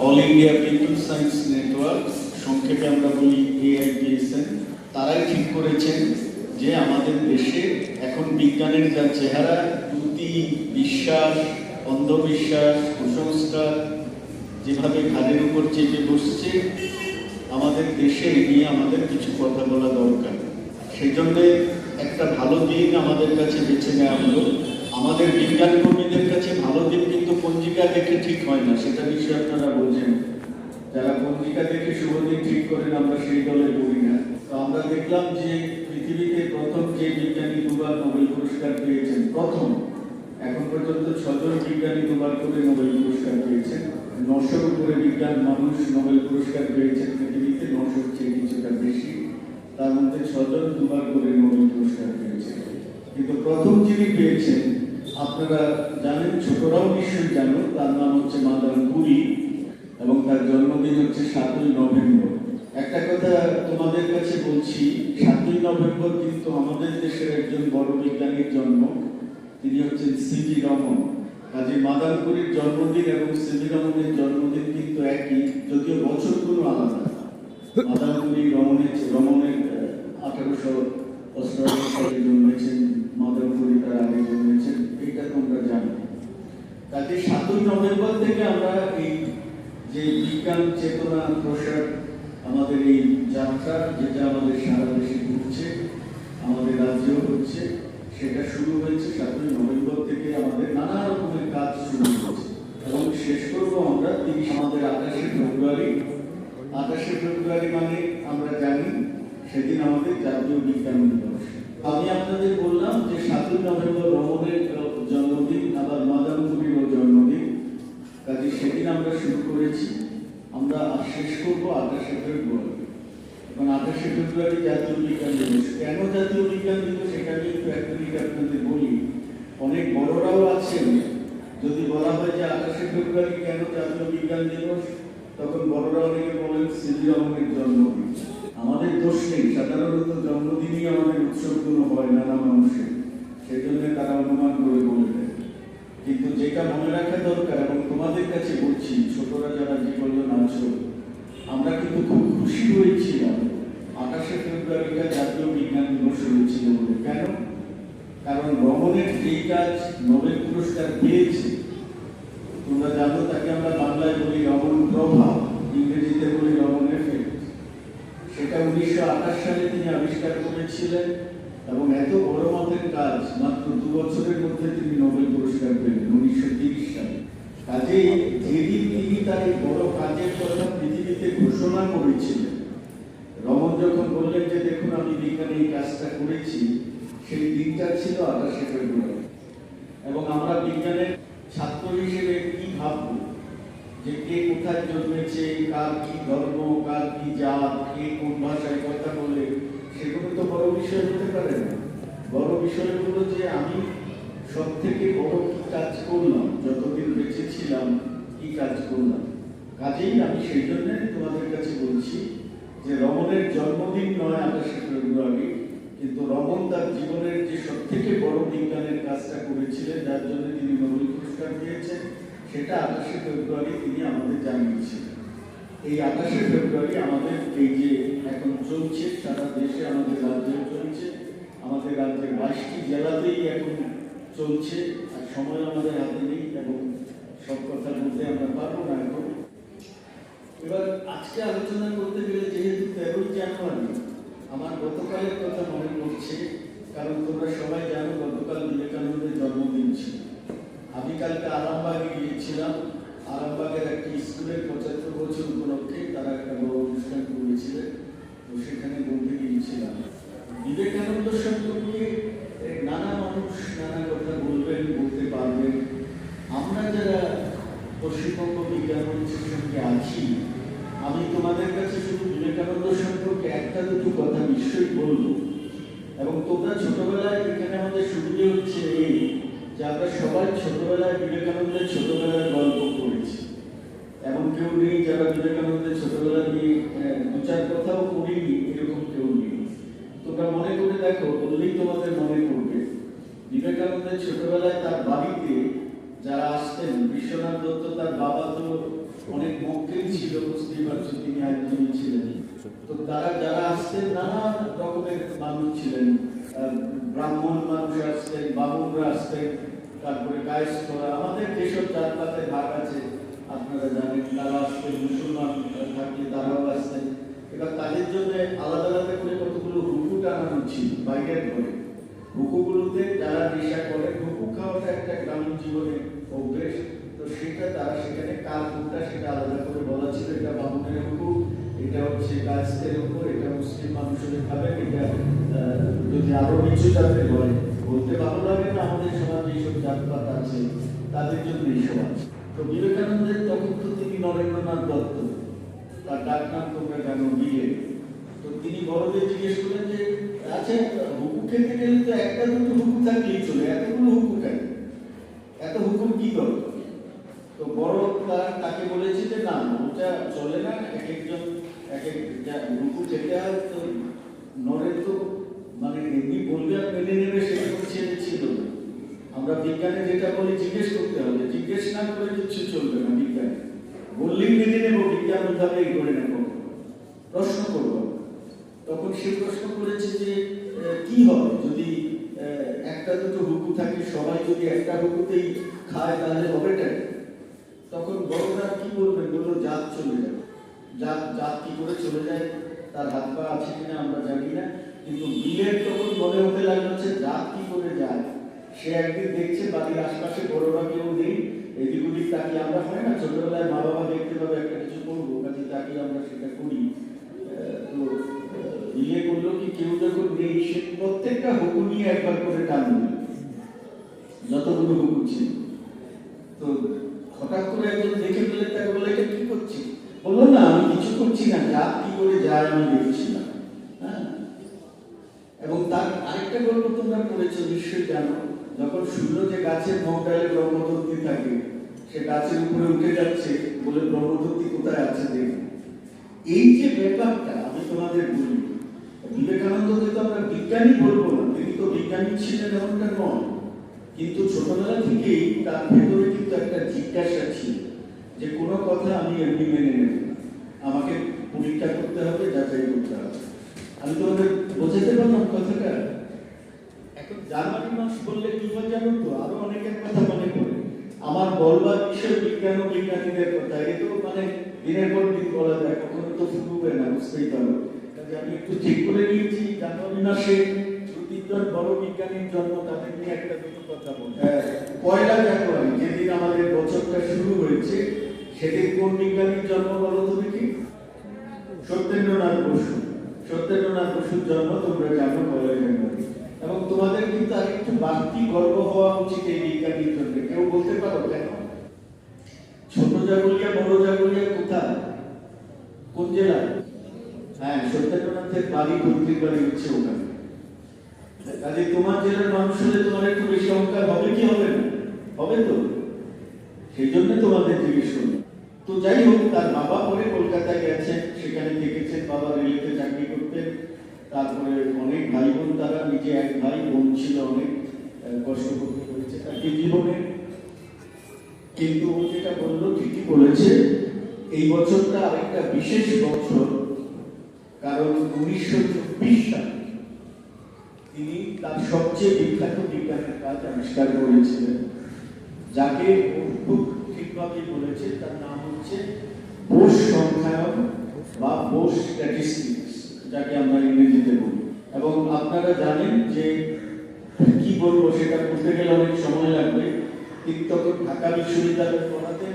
All India people science network সংক্ষেপে আমরা বলি এআইপিএসএন তারাই ঠিক করেছেন যে আমাদের দেশে এখন বিজ্ঞানের যা চেহারা ত্রুটি বিশ্বাস, অন্ধবিশ্বাস, কুসংস্কার যেভাবে ঘাড়ের উপর চেপে বসছে, আমাদের দেশে নিয়ে আমাদের কিছু কথা বলা দরকার। সেই জন্য একটা ভালো দিন আমাদের কাছে বেছে নেওয়া হলো। আমাদের বিজ্ঞান কর্মীদের কাছে ভালো দিন পঞ্জিকা দেখে ঠিক হয় না, সেটা নিশ্চয়ই আপনারা বোঝেন যারা পঞ্জিকা দেখে শুভ দিন ঠিক করেন আমরা সেই দলে পড়ি না। তো আমরা দেখলাম যে পৃথিবীতে প্রথম যে বিজ্ঞানী দুবার নোবেল পুরস্কার পেয়েছেন, প্রথম, এখন পর্যন্ত ছজন বিজ্ঞানী দুবার করে নোবেল পুরস্কার পেয়েছেন। নশোর উপরে বিজ্ঞান মানুষ নোবেল পুরস্কার পেয়েছেন পৃথিবীতে, নশোর চেয়ে কিছুটা বেশি। তার মধ্যে ছজন দুবার করে নোবেল পুরস্কার পেয়েছেন। কিন্তু প্রথম যিনি পেয়েছেন আপনারা জানেন, ছোটরাও নিশ্চয়ই জানো, তার নাম হচ্ছে মাদার কুরি এবং তার জন্মদিন হচ্ছে সাতই নভেম্বর। একটা কথা তোমাদের কাছে বলছি, সাতই নভেম্বর কিন্তু আমাদের দেশের একজন বড় বিজ্ঞানীর জন্ম। তিনি হচ্ছেন সিভি রমন। কাজী মাদারপুরীর জন্মদিন এবং সিভি রমনের জন্মদিন কিন্তু একই, যদিও বছরগুলো আলাদা। মাদারপুরী রমনের রমনের, আঠারোশো অষ্টআশি সালে কাজে সাতই নভেম্বর থেকে আমরা এই যে বিজ্ঞান চেতনা প্রসার, আমাদের এই যাত্রা, যেটা আমাদের সারা দেশে ঘুরছে আমাদের রাজ্যেও হচ্ছে সেটা শুরু হয়েছে সাতই নভেম্বর থেকে আমাদের নানা রকমের কাজ শুরু হয়েছে। এবং শেষ করব আমরা তিরিশ, আমাদের আঠাশে ফেব্রুয়ারি। আঠাশে ফেব্রুয়ারি মানে আমরা জানি, সেদিন আমাদের জাতীয় বিজ্ঞান দিবস। আমি আপনাদের বললাম যে সাতই নভেম্বর রমণের জন্মদিন, আবার মাদামপুরীরও জন্মদিন। কাজে সেদিন আমরা শুরু করেছি। আমরা শেষ করব আঠাশে ফেব্রুয়ারি। এবং আঠাশে ফেব্রুয়ারি জাতীয় বিজ্ঞান দিবস। কেন জাতীয় বিজ্ঞান দিবস এটা নিয়ে একটু একটা আপনাদের বলি। অনেক বড়রাও আছেন। যদি বলা হয় যে আঠাশে ফেব্রুয়ারি কেন জাতীয় বিজ্ঞান দিবস, তখন বড়রা অনেকে বলেন সিভি রহমানের জন্মদিন। আমাদের দোষ নেই। সাধারণত জন্মদিনই আমাদের উৎসবগুলো হয় নানা মানুষের। সেই জন্য তারা অনুমান করে বলে দেয়। কিন্তু যেটা মনে রাখা দরকার এবং তোমাদের কাছে বলছি, ছোটরা যারা জীবন আছো আমরা কিন্তু খুব খুশি হয়েছিলাম। আঠাশে ফেব্রুয়ারিটা জাতীয় বিজ্ঞান দিবস হয়েছিল বলে। কেন? কারণ রমনের এই কাজ নোবেল পুরস্কার পেয়েছে তোমরা জানো তাকে আমরা বাংলায় বলি রমন প্রভাব ইংরেজিতে বলি রমন এফেক্ট সেটা উনিশশো আঠাশ সালে তিনি আবিষ্কার করেছিলেন এবং এত বড় মাপের কাজ মাত্র দু বছরের মধ্যে তিনি নোবেল পুরস্কার পেলেন, উনিশশো তিরিশ সালে। কাজেই যেদিন তিনি তার এই বড় কাজের কথা পৃথিবীতে ঘোষণা করেছিলেন, রমন যখন বললেন যে, দেখুন, আমি বিজ্ঞানে এই কাজটা করেছি সেই দিনটা ছিল আঠাশে ফেব্রুয়ারি। এবং আমরা বিজ্ঞানের ছাত্র হিসেবে কি ভাববো যে কে কোথায় জন্মেছে, কার কি ধর্ম, কার কি জাত, কে কোন ভাষায় কথা বলে, সেগুলো তো বড় বিষয় হতে পারে না। বড় বিষয় হলো যে আমি সব থেকে বড় কি কাজ করলাম, যতদিন বেঁচে ছিলাম, কি কাজ করলাম। কাজেই আমি সেই জন্য তোমাদের কাছে বলছি যে রমণের জন্মদিন নয় আঠাশে ফেব্রুয়ারি কিন্তু রমন তার জীবনের যে সব থেকে বড় বিজ্ঞানের কাজটা করেছিলেন, যার জন্য তিনি নোবেল পুরস্কার পেয়েছেন সেটা আঠাশে ফেব্রুয়ারি তিনি আমাদের জানিয়েছিলেন। এই আঠাশে ফেব্রুয়ারি আমাদের এই যে এখন চলছে, সারা দেশে আমাদের রাজ্যে চলছে, আমাদের রাজ্যের বাইশটি জেলাতেই এখন চলছে, আর সময় আমাদের হাতে নেই এবং সব কথা বলতে আমরা পারব না এখন। এবার আজকে আলোচনা করতে গেলে যেহেতু তেরোই জানুয়ারি, আমার গতকালের কথা মনে পড়ছে, কারণ তোমরা সবাই জানো গতকাল বিবেকানন্দের জন্মদিন ছিল আমি কালকে আরামবাগে গিয়েছিলাম আরামবাগের একটি পঁচাত্তর বছর উপলক্ষে তারা একটা বড় অনুষ্ঠান করেছিলেন। তো সেখানে বলতে গিয়েছিলাম। বিবেকানন্দ সম্পর্কে নানা মানুষ নানা কথা বলবেন, বলতে পারবেন। আমরা যারা পশ্চিমবঙ্গ বিজ্ঞান মঞ্চের সঙ্গে আছি, আমি তোমাদের কাছে শুধু বিবেকানন্দ সম্পর্কে একটা দুটো কথা নিশ্চয়ই বলব। এবং তোমরা ছোটবেলায় এখানে আমাদের সুবিধে হচ্ছে এই যে আমরা সবাই ছোটবেলায় বিবেকানন্দের ছোটবেলার গল্প পড়েছি। এমন কেউ নেই যারা বিবেকানন্দের ছোটবেলা নিয়ে দু চার কথাও পড়িনি এরকম কেউ নেই। তোমরা মনে করে দেখো, বললেই তোমাদের মনে পড়বে। বিবেকানন্দের ছোটবেলায় তার বাড়িতে যারা আসতেন, বিশ্বনাথ দত্ত তার বাবা তো অনেক মক্কেল ছিল, বুঝতেই পারছ, তিনি আইনজীবী ছিলেন। তো তারা যারা আসতেন, নানা রকমের মানুষ ছিলেন। ব্রাহ্মণ মানুষ আসতেন বামুনরা আসতেন, তারপরে কায়স্থরা, আমাদের যেসব জাতপাতের ভাগ আছে আপনারা জানেন তারা আসতেন মুসলমান থাকলে তারাও আসতেন এবার তাদের জন্য আলাদা আলাদা করে কতগুলো হুকু টানানো ছিল বাইরের ঘরে হুকুগুলোতে যারা নেশা করে হুকু খাওয়াটা একটা গ্রামীণ জীবনে অভ্যেস। তো সেটা তারা সেখানে কার হুকটা সেটা আলাদা করে বলা ছিল, এটা বামুনের হুকু এটা হচ্ছে কাস্তের উপর এটা মুসলিম মানুষের খাবেন এটা যদি আরও নিচু জাতের হয়। বলতে ভালো লাগে না আমাদের সমাজে এইসব জাতপাত আছে, তাদের জন্য এই সমাজ তো বিবেকানন্দের তখন তো তিনি নরেন্দ্রনাথ দত্ত, তার ডাক নাম তোমরা জানো, বিয়ে। তো তিনি বড়দের জিজ্ঞেস করলেন যে আচ্ছা হুকু খেতে গেলে তো একটা দুটো হুকু থাকলেই চলে, এতগুলো হুকু কেন? এত হুকুম কি করো? তো বড় তার তাকে বলেছে যে, না ওটা চলে না, এক একজন, এক এক হুকু খেতে হয়, তো নরেন তো মানে এমনি বলবে আর মেনে নেবে সেটা ছেলে ছিল না। আমরা বিজ্ঞানে যেটা বলি জিজ্ঞেস করতে হবে। জিজ্ঞেস না করে কিচ্ছু চলবে না বিজ্ঞানে। বললেই মেনে নেব, বিজ্ঞান ওইভাবেই করে নেব। প্রশ্ন করব। তখন সে প্রশ্ন করেছে যে কি হবে? যদি একটা দুটো হুকু থাকে, সবাই যদি একটা হুকুতেই খায়, তাহলে হবেটা? তখন বড়রা কি বলবেন বলল, জাত চলে যাবে। জাত জাত কি করে চলে যায়? তার হাত পা আছে কিনা আমরা জানি না। কিন্তু বিলের তখন মনে হতে লাগল যে জাত কি করে যায়? সে একদিন দেখছে বাড়ির আশপাশে বড়রা কেউ নেই, এদিক ওদিক তাকিয়ে আমরা হয় না, ছোটবেলায় মা বাবা দেখতে পাবে একটা কিছু করব কাজে তাকিয়ে আমরা সেটা করি। তো বিয়ে করল কি কেউ যখন নেই, সে প্রত্যেকটা হুকুম নিয়ে একবার করে টান যতগুলো হুকুম ছিল। তো হঠাৎ করে একজন দেখে ফেলে, তাকে বলে এটা কি করছি? বলল, না, আমি কিছু করছি না, যা, কি করে যায় আমি দেখছি না। হ্যাঁ? এবং তার আরেকটা গল্প তোমরা পড়েছো, নিশ্চয়ই জানো। যখন সূর্য যে গাছের মহকালে ব্রহ্মদত্তি থাকে, সে গাছের উপরে উঠে যাচ্ছে বলে ব্রহ্মদত্তি কোথায় আছে দেখি এই যে ব্যাপারটা আমি তোমাদের বলি, বিবেকানন্দকে তো আমরা বিজ্ঞানী বলব না, তিনি তো বিজ্ঞানী ছিলেন এমনটা নয় কিন্তু ছোটবেলা থেকেই তার ভেতরে কিন্তু একটা জিজ্ঞাসা ছিল যে কোনো কথা আমি এমনি মেনে নেব আমাকে পরীক্ষা করতে হবে, যাচাই করতে হবে। আমি তোমাদের বোঝাতে পারলাম কথাটা? এখন জার্মানি মানুষ বললে কি হয় জানো তো আরও অনেকের কথা মনে পড়ে আমার বলবার বিষয় বিজ্ঞান ও বিজ্ঞানীদের কথা এ তো মানে দিনের পর দিন বলা যায় কখনো তো ফুটবে না বুঝতেই পারো। কাজে আমি একটু ঠিক করে নিয়েছি জানুয়ারি মাসে দু বড় বিজ্ঞানীর জন্ম তাদের নিয়ে একটা দুটো কথা বলি। হ্যাঁ, পয়লা জানুয়ারি যেদিন আমাদের বছরটা শুরু হয়েছে সেদিন কোন বিজ্ঞানীর জন্ম বলো তুমি কি সত্যেন্দ্রনাথ বসু। সত্যেন্দ্রনাথ বসুর জন্ম তোমরা জানো পয়লা জানুয়ারি। এবং তোমাদের কিন্তু আরেকটু বাড়তি গর্ব হওয়া উচিত এই বিজ্ঞানীর জন্য। কেউ বলতে পারো কেন? ছোট জাগুলিয়া, বড় জাগুলিয়া কোথায়? কোন জেলায় হ্যাঁ সত্যেন্দ্রনাথের বাড়ি পৈতৃক বাড়ি হচ্ছে ওখানে। কাজে তোমার জেলার মানুষ হলে তোমার একটু বেশি অহংকার হবে কি হবে না? হবে তো। সেই জন্য তোমাদের জিজ্ঞেস তো যাই হোক, তার বাবা পরে কলকাতায় গেছেন, সেখানে থেকেছেন বাবা রেলেতে চাকরি করতেন। তারপরে অনেক ভাই বোন তারা নিজে এক ভাই, বোন ছিল অনেক কষ্ট করতে হয়েছে তাকে জীবনে। কিন্তু ও যেটা বলল, ঠিকই বলেছে, এই বছরটা আরেকটা বিশেষ বছর, কারণ উনিশশো চব্বিশ তিনি তার সবচেয়ে বিখ্যাত বিজ্ঞানের কাজ আবিষ্কার করেছিলেন, যাকে খুব ঠিকভাবে বলেছে, তার নাম হচ্ছে বোস সংখ্যায়ন বা বোস স্ট্যাটিস্টিক্স যাকে আমরা ইংরেজিতে বলি। এবং আপনারা জানেন যে কি বলব সেটা করতে গেলে অনেক সময় লাগবে। তিনি তখন ঢাকা বিশ্ববিদ্যালয়ে পড়াতেন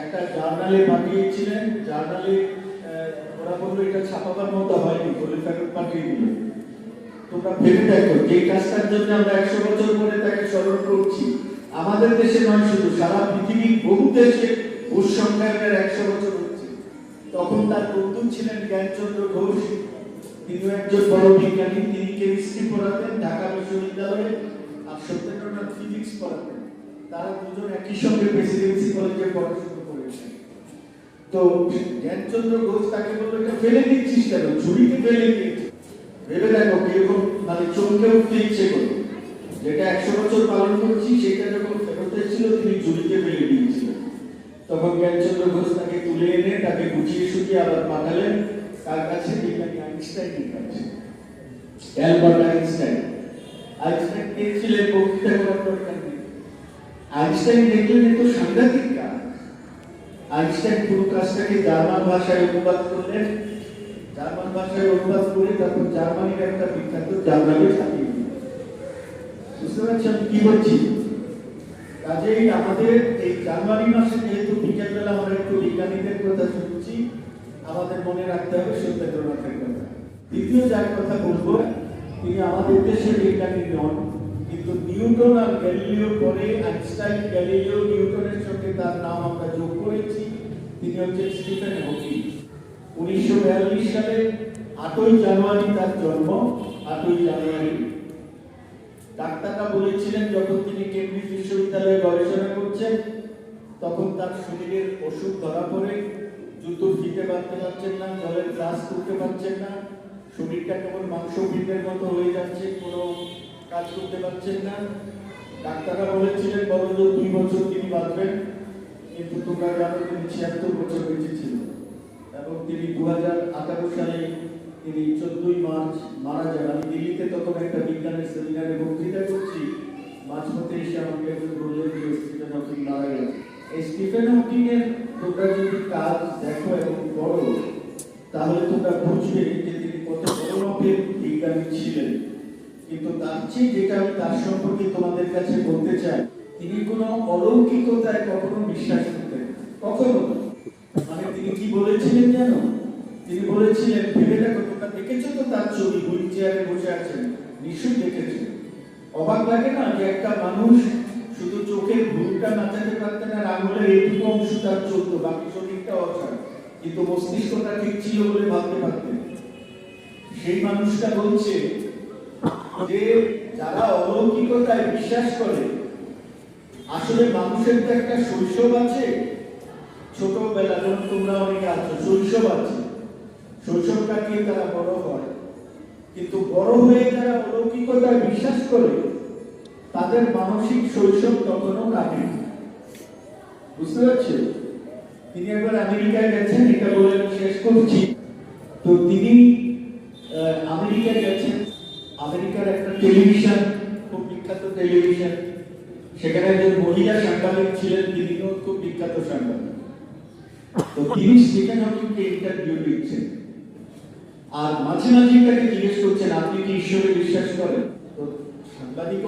একটা জার্নালে পাঠিয়েছিলেন। জার্নালে ওরা বলল, এটা ছাপাবার মতো হয়নি, বলে ফেরত পাঠিয়ে দিল। তোমরা ভেবে দেখো, যে কাজটার জন্য আমরা একশো বছর পরে তাকে স্মরণ করছি। আমাদের দেশে নয় শুধু, সারা পৃথিবীর বহু দেশে ঘোষ সংখ্যায়নের একশো বছর তখন তার বন্ধু ছিলেন জ্ঞানচন্দ্র ঘোষ। তিনি একজন বড় বিজ্ঞানী, তিনি কেমিস্ট্রি পড়াতেন, ঢাকা বিশ্ববিদ্যালয়ে আর সত্যেন্দ্রনাথ ফিজিক্স পড়াতেন। তারা দুজন একই সঙ্গে প্রেসিডেন্সি কলেজে পড়াশোনা করেছেন। তো জ্ঞানচন্দ্র ঘোষ তাকে বলল, এটা ফেলে দিচ্ছিস কেন? ঝুড়িতে ফেলে দিয়েছে। ভেবে দেখো কীরকম মানে চমকে উঠতে ইচ্ছে করে যেটা একশো বছর পালন করছি, সেটা যখন ফেরত এসেছিল, তিনি ঝুড়িতে ফেলে দিয়েছিলেন তখন জ্ঞানচন্দ্র ঘোষ তাকে তুলে এনে, তাকে গুছিয়ে সুচিয়ে আবার পাঠালেন। তার কাছে জার্মান ভাষায় অনুবাদ করলেন। জার্মান ভাষায় অনুবাদ জার্মানির একটা বিখ্যাত বুঝতে কি আমাদের এই জানুয়ারি মাসে যেহেতু বিকেলবেলা আমরা একটু বিজ্ঞানীদের কথা শুনছি। আমাদের মনে রাখতে হবে সত্যেন্দ্রনাথের কথা। দ্বিতীয় যার কথা বলব, তিনি আমাদের দেশের বিজ্ঞানী নন, কিন্তু নিউটন আর গ্যালিলিও পরে আইনস্টাইন গ্যালিলিও নিউটনের সঙ্গে তার নাম আমরা যোগ করেছি। তিনি হচ্ছেন স্টিফেন হকিং। উনিশশো বিয়াল্লিশ সালে আটই জানুয়ারি তার জন্ম। আটই জানুয়ারি। ডাক্তাররা বলেছিলেন, যখন তিনি কেমব্রিজ বিশ্ববিদ্যালয়ে গবেষণা করছেন তখন তার শরীরের অসুখ ধরা পড়ে, জুতো ফিতে বাঁধতে পারছেন না, জলের গ্লাস করতে পারছেন না, শরীরটা কেমন মাংস পিণ্ডের মতো হয়ে যাচ্ছে, কোনো কাজ করতে পারছেন না। ডাক্তাররা বলেছিলেন বরং দুই বছর তিনি বাঁচবেন, কিন্তু তোমরা জানো তিনি ছিয়াত্তর বছর বেঁচে ছিল। এবং তিনি দু হাজার আঠারো সালে তিনি চোদ্দই মার্চ মারা যান। আমি দিল্লিতে তখন একটা বিজ্ঞানের সেমিনারে বক্তৃতা করছি। মাঝপথে এসে আমাকে একজন বললেন যে মারা গেছে। স্টিফেন হকিং এর তোমরা যদি কাজ দেখো এবং পড়ো তাহলে তোমরা বুঝবে যে তিনি কত বড় বিজ্ঞানী ছিলেন। কিন্তু তার চেয়ে যেটা আমি তার সম্পর্কে তোমাদের কাছে বলতে চাই, তিনি কোনো অলৌকিকতায় কখনো বিশ্বাস করতেন কখনো মানে তিনি কি বলেছিলেন জানো তিনি বলেছিলেন, ভেবে দেখো দেখেছ তো তার ছবি? হুইল চেয়ারে বসে আছেন, নিশ্চয়ই দেখেছ অবাক লাগে না যে একটা মানুষ শুধু চোখের ভুলটা নাচাতে পারতেন আর আঙুলের এইটুকু অংশ তার চলতো, বাকি শরীরটা অচল কিন্তু মস্তিষ্কটা ঠিক ছিল বলে ভাবতে পারতেন। সেই মানুষটা বলছে যে, যারা অলৌকিকতায় বিশ্বাস করে, আসলে মানুষের তো একটা শৈশব আছে। ছোটবেলা যখন তোমরা অনেকে আছো, শৈশব আছে। শৈশব কাটিয়ে তারা বড় হয়। কিন্তু বড় হয়ে তারা অলৌকিকতায় বিশ্বাস করে তাদের মানসিক শৈশব তখনও কাটে। বুঝতে পারছ তিনি একবার আমেরিকায় গেছেন, এটা বলে শেষ করছি। তো তিনি আমেরিকায় গেছেন। আমেরিকার একটা টেলিভিশন, খুব বিখ্যাত টেলিভিশন। সেখানে একজন মহিলা সাংবাদিক ছিলেন, তিনিও খুব বিখ্যাত সাংবাদিক। তো তিনি স্টিফেন হকিংকে ইন্টারভিউ দিচ্ছেন আর মাঝে মাঝে তাকে জিজ্ঞেস করছেন, আপনি কি ঈশ্বরে বিশ্বাস করেন?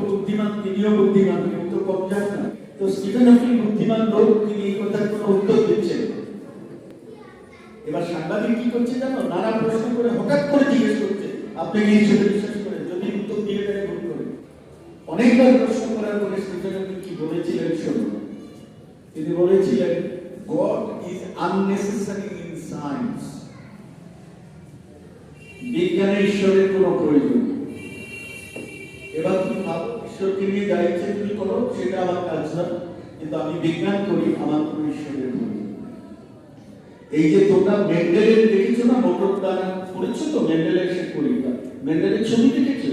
বুদ্ধিমান, তিনিও বুদ্ধিমান কেউ তো কম যান না। তো স্টিফেন হকিং বুদ্ধিমান লোক, তিনি এই কথার উত্তর দিচ্ছেন এবার সাংবাদিক কি করছে জানো? নানা প্রশ্ন করে হঠাৎ করে জিজ্ঞেস করছে, আপনি বিশ্বাস করেন? যদি উত্তর দিয়ে দেয়, ভুল করে। অনেকবার প্রশ্ন করার পরে স্টিফেন হকিং কি বলেছিলেন তিনি বলেছিলেন god is unnecessary in science বিজ্ঞানে ঈশ্বরের কোনো প্রয়োজন ঈশ্বরকে নিয়ে যা ইচ্ছে তুমি করো, সেটা আমার না। কিন্তু আমি বিজ্ঞান করি, আমার কোনো ঈশ্বরের প্রয়োজন এই যে তোমরা মেন্ডেলের দেখেছ না, মোটর দ্বারা পড়েছো তো? মেন্ডেলের সে পরীক্ষা মেন্ডেলের ছবি দেখেছ?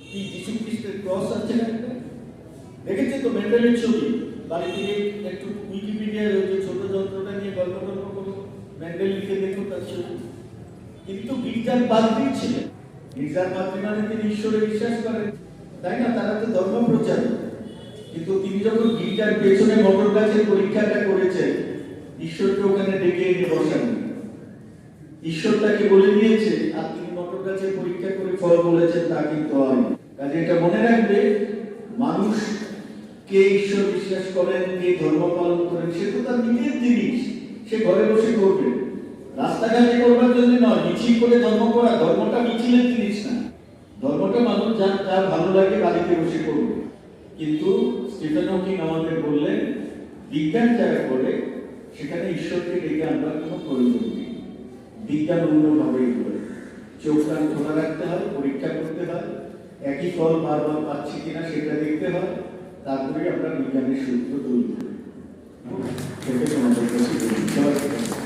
কি যিশু খ্রিস্টের ক্রস আছে না তো মেন্ডেলের ছবি? বাড়ি একটু উইকিপিডিয়ার ওই যে ছোট যন্ত্রটা নিয়ে গল্প গল্প করো। মেন্ডেল লিখে দেখো তার ছবি। কিন্তু গির্জার পাদ্রী ছিলেন। গির্জার পাদ্রী মানে তিনি ঈশ্বরে বিশ্বাস করেন। তাই না? তারা তো ধর্ম প্রচার। কিন্তু তিনি যখন গির্জার পেছনে মটর গাছের পরীক্ষাটা করেছেন, ঈশ্বরকে ওখানে ডেকে এনে বসান ঈশ্বর তাকে বলে দিয়েছে, আর তিনি মটর গাছের পরীক্ষা করে ফল বলেছেন, তা কিন্তু হয় কাজে এটা মনে রাখবে, মানুষ কে ঈশ্বর বিশ্বাস করেন, কে ধর্ম পালন করেন, সে তো তার নিজের জিনিস। সে ঘরে বসে করবে। রাস্তাঘাটে করবার জন্য নয় মিছিল করে ধর্ম করা। ধর্মটা মিছিলের জিনিস না। ধর্মটা মানুষ যার যার ভালো লাগে বাড়িতে বসে করবে। কিন্তু স্টিফেন হকিং আমাদের বললেন, বিজ্ঞান যারা করে, সেখানে ঈশ্বরকে ডেকে আনবার কোনো প্রয়োজন নেই। বিজ্ঞান অন্যভাবেই করে। চোখ কান খোলা রাখতে হয়, পরীক্ষা করতে হয়, একই ফল বারবার পাচ্ছি কিনা সেটা দেখতে হয় তারপরে আমরা বিজ্ঞানের সূত্র তৈরি করি। সেটা তোমাদের কাছে।